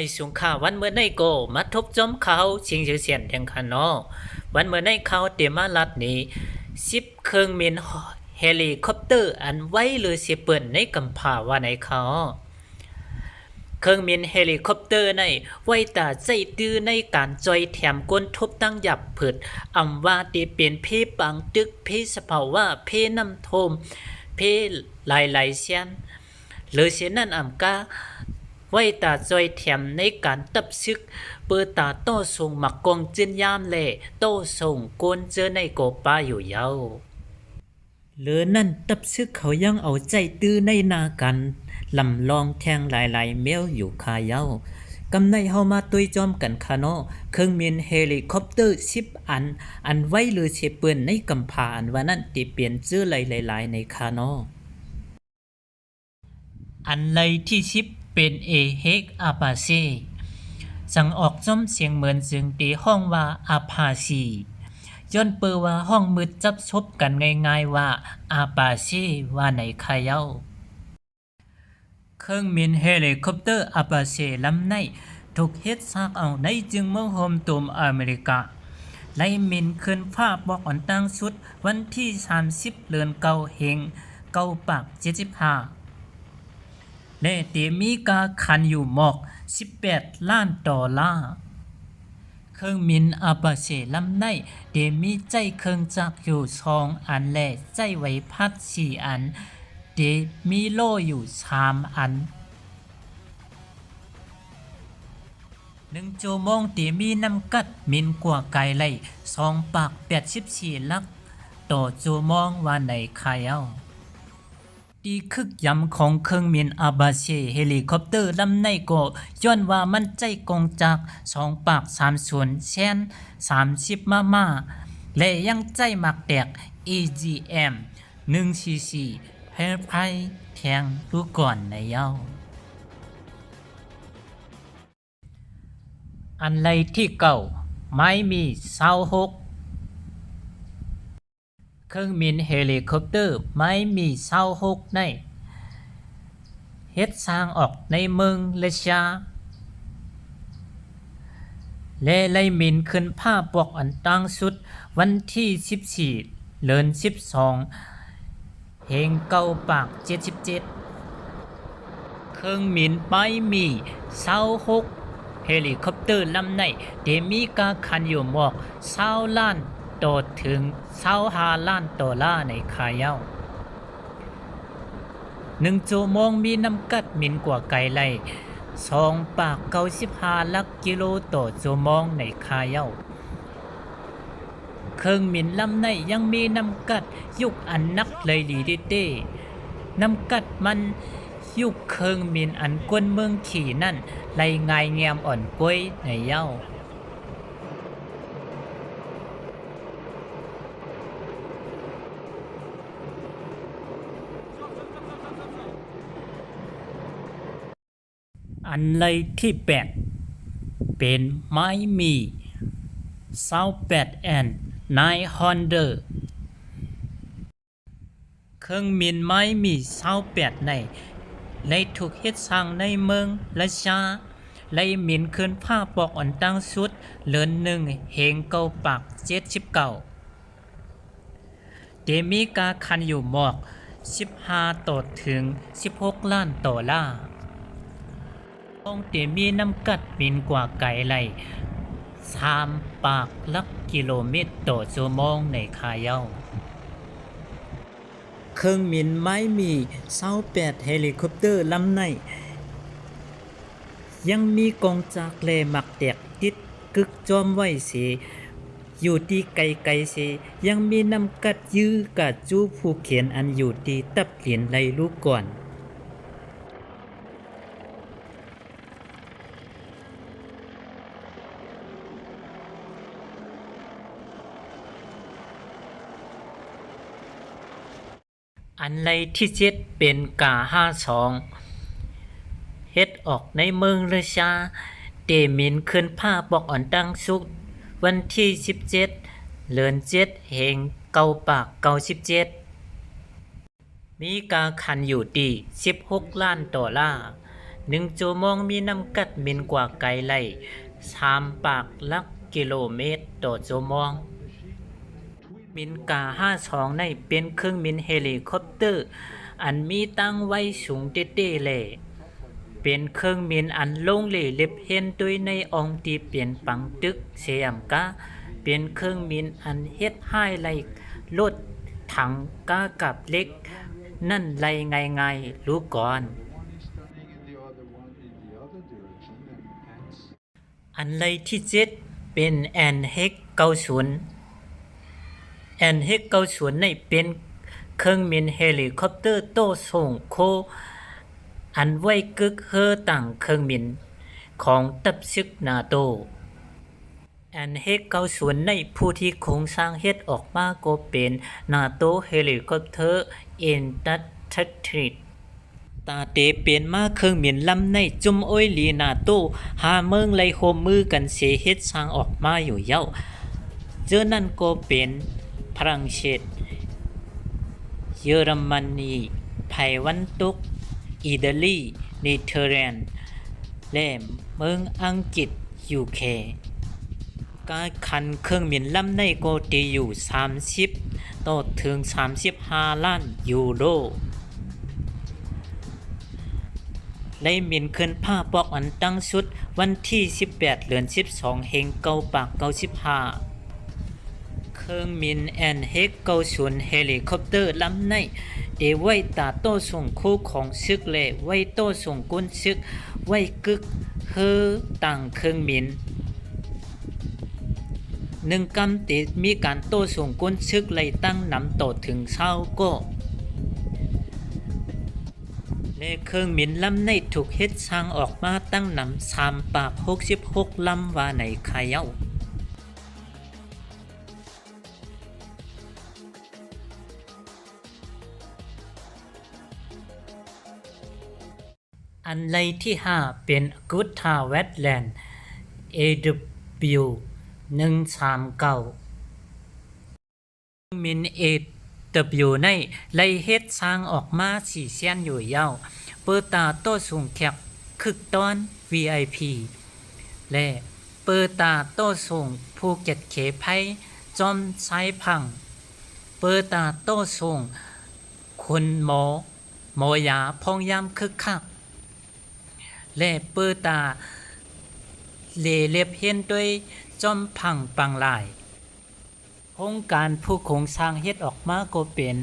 ไม่สูงค่าวันเมื่อในโกมาทบจอมเขาชิงชื่อเสียนแทงคานอวันเมื่อในเขาเตรียมมาลัดนี้สิบเครื่องมินเฮลิคอปเตอร์อันไว้เลยเสียเปิ่นในกำพาว่าในเขาเครื่องบินเฮลิคอปเตอร์ในไว้ตาใจตื้อในการจอยแถมก้นทบตั้งหยับผึดอำว่าตีเป็นเพปังตึกเพสภาวะเพน้ำโทมเพหลายหลายเสียนหรือเสียนั่นอำกา ไว้ตาจอยแถมในการตับซึก เปิดตาโตส่งหมักกองจืนยามเล่โตส่งกวนเจอในโกป้าอยู่เยาวเหลือนั่นตับซึกเขายังเอาใจตื้อในนากันลำลองแทงหลายๆเมลอยู่คาเย้ากำในเฮามาตุยจอมกันคาโนเครื่องบินเฮลิคอปเตอร์สิบอัน อันไว้หรือเชเปืนในกำพาอันว่านั่นติเปลี่ยนชื่อหลายๆในคาโนอันไรที่ชิป เป็นเอเฮกอาปาเซสั่งออกจอมเสียงเหมือนจึงตีห้องว่าอาพาซีย้อนเปิดว่าห้องมืดจับชบกันง่ายๆว่าอาปาเซว่าในคาเย้าเครื่องบินเฮลิคอปเตอร์อาปาเช่ลำในถูกเฮ็ดซากเอาในจึงเมืองโฮมตุมอเมริกาไล่มินขึ้นฟ้าบอกอ่อนตั้งสุด วันที่ 30เดือนเก้าเฮงเก้าปาก75 และเตมีกาคันอยู่หมอก 18 ล้านดอลลาร์เครื่องบินอาปาเชลำในเดมีใจเครื่องจักอยู่สองอันและใจไว้พัดสี่อัน เดมีโล่อยู่สามอันหนึ่งโจโมงตีมีน้ำกัดมินกว่าไกลไล่สองปากแปดสิบสี่ลัก ต่อโจโมงว่าในใคายเอา ดีคึกย้ำของเครื่องบินอาบาเชเฮลิคอปเตอร์ลำในก็ย้อนว่ามันใจกองจากสองปากสามส่วนเช่นสามสิบมามาและยังใจหมักแตก EGM หนึ่งซีซีแพ้ไพ่แทงลูกก่อนในเย้าอันไรที่เก่า ไม่มีเสาหก เครื่องบินเฮลิคอปเตอร์ไม่มีเสาหกในเฮ็ดสร้างออกในเมืองเลชาและไล่มินขึ้นผ้าปกอันตั้งสุดวันที่ 14เดือน 12เฮงเก้าปาก 77 เครื่องบินไม่มีเสาหกเฮลิคอปเตอร์ลำในเดมีกาคันอยู่หมอกเศร้าล้าน โตถึงเศ้าหาล้านดอลลาร์ในคายเยาหนึ่งชั่วโมงมีน้ำกัดมินกว่าไกลไลสองปากเก้าสิบห้าลักกิโลต่อชั่วโมงในคายเยาเครื่องมินลำในยังมีน้ำกัดยุกอันนักเลยลีดิเต้น้ำกัดมันยุคเครื่องมินอันกวนเมืองขี่นั่นไล่งายเงียมอ่อนกล้วยในเย้า นเลยที่แปดเป็นไม้มีเศร้าแปดแอนนายฮอนเดอร์เครื่องมินไม้มีเศร้าแปดในในถูกเฮ็ดสร้างในเมืองละชาไล่มินขึ้นผ้าปอกอ่อนตั้งสุดเลินหนึ่งเฮงเก้าปากเจ็ดสิบเก้าเดมีกาคันอยู่หมอกสิบห้าต่อถึงสิบหกล้านต่อล่า องเตมีน้ำกัดมินกว่าไกลไหลสามปากลักกิโลเมตรต่อชั่วโมงในคาเย้าเครื่องบินไม้มีเศร้าแปดเฮลิคอปเตอร์ลำใน ยังมีกองจากเลหมักแตกติดกึกจอมไว้เสอยู่ที่ไกลไกลเสยังมีน้ำกัดยื้อกะจูผู้เขียนอันอยู่ที่ตับเหรียญไหลลูกก่อน อันไรที่เจ็ดเป็นกาห้าสองเฮ็ดออกในเมืองราชาเตมินขึ้นผ้าปอกอ่อนตั้งสุก วันที่สิบเจ็ดเลือนเจ็ดเฮงเก้าปากเก้าสิบเจ็ดมีกาคันอยู่ดีสิบหกล้านดอลลาร์หนึ่งโจมองมีน้ำกัดมินกว่าไกลไล่สามปากลักกิโลเมตรต่อโจมอง มินกาห้าสองในเป็นเครื่องมินเฮลิคอปเตอร์ อันมีตั้งไว้สูงเต้ๆเลยเป็นเครื่องมินอันลงเหลเล็บเห็นด้วยในองตีเปลี่ยนปังตึกเสียมกาเป็นเครื่องมินอันเฮ็ดให้ไล่ลดถังกากับเล็ก นั่นไล่ง่ายๆรู้ก่อนอันไลที่เจ็ดเป็นแอนเฮกเก้าศูนย์ แอนเฮกเกาศูนในเป็นเครื่องบินเฮลิคอปเตอร์โต้ส่งโค อันไว้กึกเฮอต่างเครื่องบิน ของตับซึกนาโต แอนเฮกเกาศูนในผู้ที่โครงสร้างเฮ็ดออกมาก็เป็นนาโตเฮลิคอปเตอร์เอ็นตัตทัทริดตาเตเปลี่ยนมาเครื่องบินลำในจุมอ้ยลีนาโตหาเมืองไลโฮมมือกันเสเฮ็ดสร้างออกมาอยู่เย้าเจอนั่นก็เป็น ฝรั่งเศส เยอรมนีไต้หวันตก อิตาลี เนเธอร์แลนด์ และเมืองอังกฤษ ยูเค การคันเครื่องบินลำในก็ตีอยู่ 30ต่อถึง 35 ล้านยูโรได้มินขึ้นผ้าปอกอันตั้งชุดวันที่ 18 เดือน 12 เฮงเกาปากเกาสิบห้า ครื่องมินแอนเฮกเกาศูนเฮลิคอปเตอร์ลำในเอไว้ตาโตส่งคู่ของซึกแลไว้โตส่งกุนซึก ไว้กึกเฮอต่างเครื่องมินหนึ่งกำติดมีการโต้ส่งกุนซึกไล่ตั้งนำต่อถึงเช้าก็และเครื่องบินลำในถูกเฮ็ดสร้างออกมาตั้งนำสามปาก66ลำว่าในคายเย้า อันไลที่ 5 เป็นกุตทาเวทแลนด์ AW 139มินเอ W ในไลเฮ็ดสร้างออกมาสี่เสียนอยู่ยาวเปิดตาโต้สูงแขกคึกตอน VIP และเปิดตาโต้สูงภูเก็ตเขไพจอมไซพัง เปิดตาโต้สูงคุณหมอหมอยาพองยามคึกคัก และเปิดตาเลเล็บเห็นด้วยจอมพังปังลายโครงการผู้คงสร้างเฮ็ดออกมาก็เป็น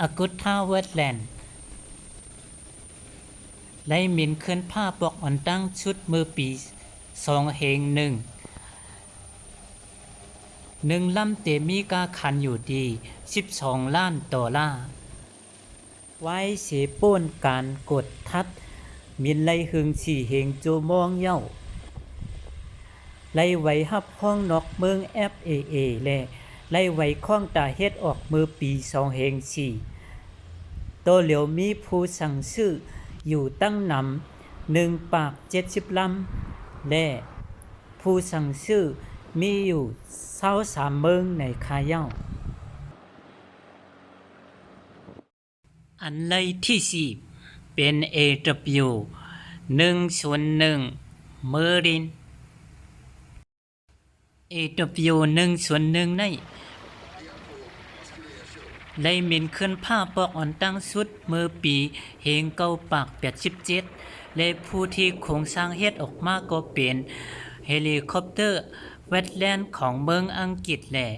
อากุตทาเวทแลนด์ไล่มินขึ้นผ้าปกอ่อนตั้งชุดมือปีสองเฮงหนึ่งหนึ่งลำเตมีกาคันอยู่ดี 12 ล้านดอลลาร์ไว้เสป้นการกดทัด มินไลหึงสี่เฮงโจมองเย้าไล่ไว้ฮับห้องนอกเมือง FAA และไล่ไว้ข้องตาเฮ็ดออกมือปีสองเฮงสี่โตเหลียวมีผู้สั่งซื้ออยู่ตั้งนำหนึ่งปากเจ็ดสิบลำและผู้สั่งซื้อมีอยู่เศร้าสามเมืองในคาเย้าอันไลที่สี่ เป็น AW หนึ่งส่วนหนึ่งเมอริน AW หนึ่งส่วนหนึ่งในไลมินขึ้นผ้าปอกอ่อนตั้งสุดเมื่อปีเฮงเก้าปาก 87 และผู้ที่โครงสร้างเฮ็ดออกมาก็เป็นเฮลิคอปเตอร์เวทแลนด์ของเมืองอังกฤษแหละ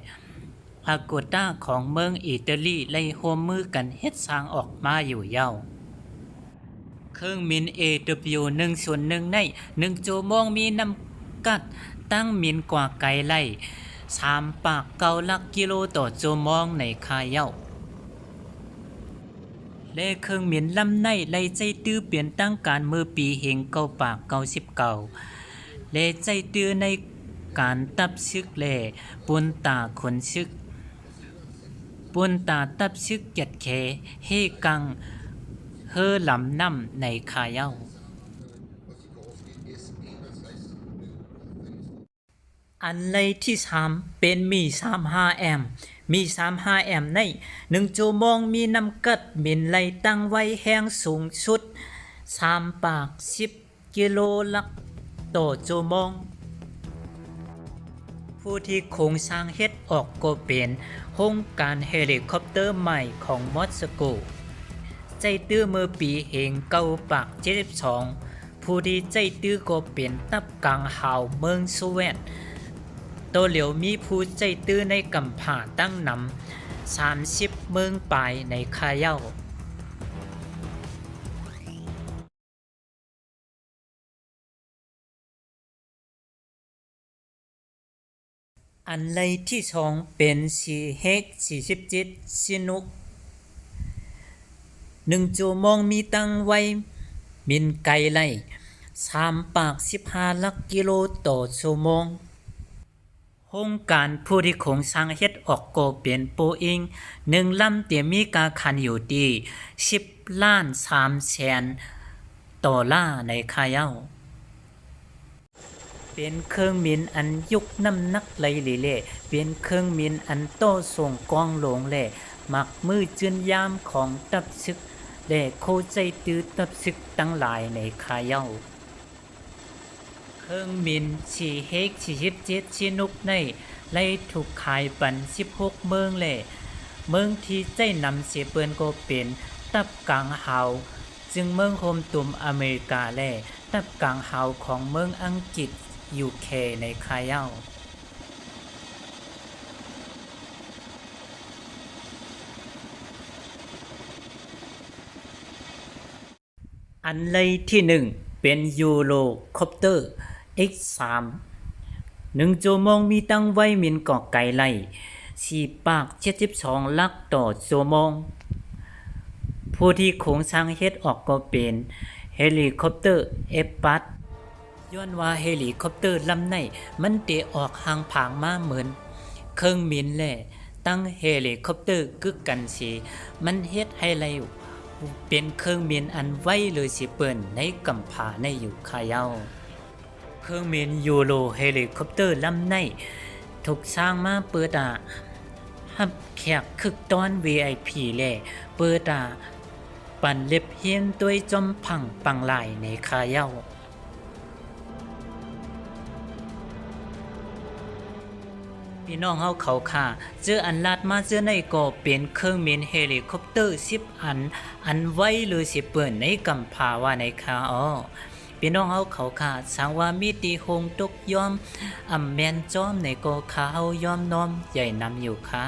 อาโกต้าของเมืองอิตาลีไล่โฮมมือกันเฮ็ดสร้างออกมาอยู่ยาว เครื่องมิน AW 1ส่วนหนึ่งใน1โจมองมีน้ำกัดตั้งมินกว่าไกลไล่3ปากเกาลักกิโลต่อโจมองในคาเย้าและเครื่องมินลำในไล่ใจตื้อเปลี่ยนตั้งการเมื่อปีเฮงเก้าปากเก้าสิบเก้าและใจตื้อในการตับซึกแลปุนตาขนซึกปุนตาตับซึกเกียดแขเฮกัง เฮอลำน้ำในคาเย้าอันไลที่สามเป็นมีสามห้าแอม มีสามห้าแอมในหนึ่งจูมองมีน้ำกัดมินไลตั้งไว้แห้งสูงสุดสามปากสิบกิโลละต่อชั่วโมงผู้ที่โครงสร้างเฮ็ดออกก็เป็นโครงการเฮลิคอปเตอร์ใหม่ของมอสโก ใจตื้อเมื่อปีเหงเก้าปาก72ผู้ที่ใจตื้อก็เป็นตับกลางหาวเมืองสวีเดนโตเหลียวมีผู้ใจตื้อในกำผ่าตั้งนำ30เมืองปลายในคาเย้าอันเลที่สองเป็นสีเฮก47สินุก หนึ่งจูมองมีตังไว้มินไกลไล่สามปากสิบห้าลักกิโลต่อชั่วโมงโครงการผู้ที่คงสร้างเฮ็ดออกโกเป็นโปอิงหนึ่งลำเตียมีกาคันอยู่ที่สิบล้านสามแสนดอลลาร์ในคาเยาเป็นเครื่องมินอันยุกน้ำนักไหลเล่เป็นเครื่องมินอันโต้ส่งกองหลงแหล่มักมือจืนยามของตับซึก และโคใจตื้อตับซึกตั้งหลายในคาเยาเครื่องมินชีเฮกชีชิบเจ็ดชินุกในไล่ถูกขายปันสิบหกเมืองแหล่เมืองที่ใจนำเสียเปินก็เป็นตับกลางหาจึงเมืองโฮมตุมอเมริกาแล่ตับกลางหาของเมืองอังกฤษยูเคในคาเยา อันเลยที่หนึ่งเป็นยูโรคอปเตอร์ X3 หนึ่งชั่วโมงมีตั้งไว้มินเกาะไก่ไล่สี่ปากเจ็ดสิบสองลักต่อชั่วโมงผู้ที่โคงสร้างเฮ็ดออกก็เป็นเฮลิคอปเตอร์เอปัสย้อนว่าเฮลิคอปเตอร์ลำไหนมันเตะออกห่างผางมาเหมือน เครื่องบินแหละตั้งเฮลิคอปเตอร์กึกกันสีมันเฮ็ดให้ไร เป็นเครื่องบินอันไว้เลยสิเปิ้นในกำพาในอยู่คาเยาเครื่องบินยูโรเฮลิคอปเตอร์ลำในถูกสร้างมาเปิดอะฮับแขกคึกตอน VIP และเปิดอะปันเล็บเฮียนตัวยจอมพังปังลายในคาเยา พี่น้องเฮาเขาค่ะ เจออันลาดมาเจอในก็เป็นเครื่องบินเฮลิคอปเตอร์10อัน อันไว้เลยสิเปิ้นในกำพาว่าในคาอ้อพี่น้องเฮาเขาค่ะสังว่ามีตีคงตกยอมอำแมนจอมในก็ขาเฮายอมน้อมใหญ่นำอยู่ค่ะ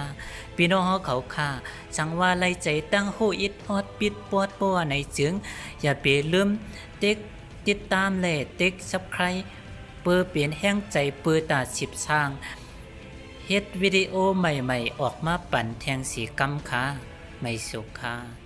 พี่น้องเฮาเขาค่ะสังว่าไล่ใจตั้งโหอิดฮอดปิดปอดปัวในจึง อย่าไปลืมเต็กติดตามและเต็ก Subscribe เพื่อเปลี่ยนแห้งใจเพื่อตาสิบสร้าง เฮ็ดวิดีโอใหม่ๆ ออกมาปั่นแทงสีกำคาไม่สุขค่ะ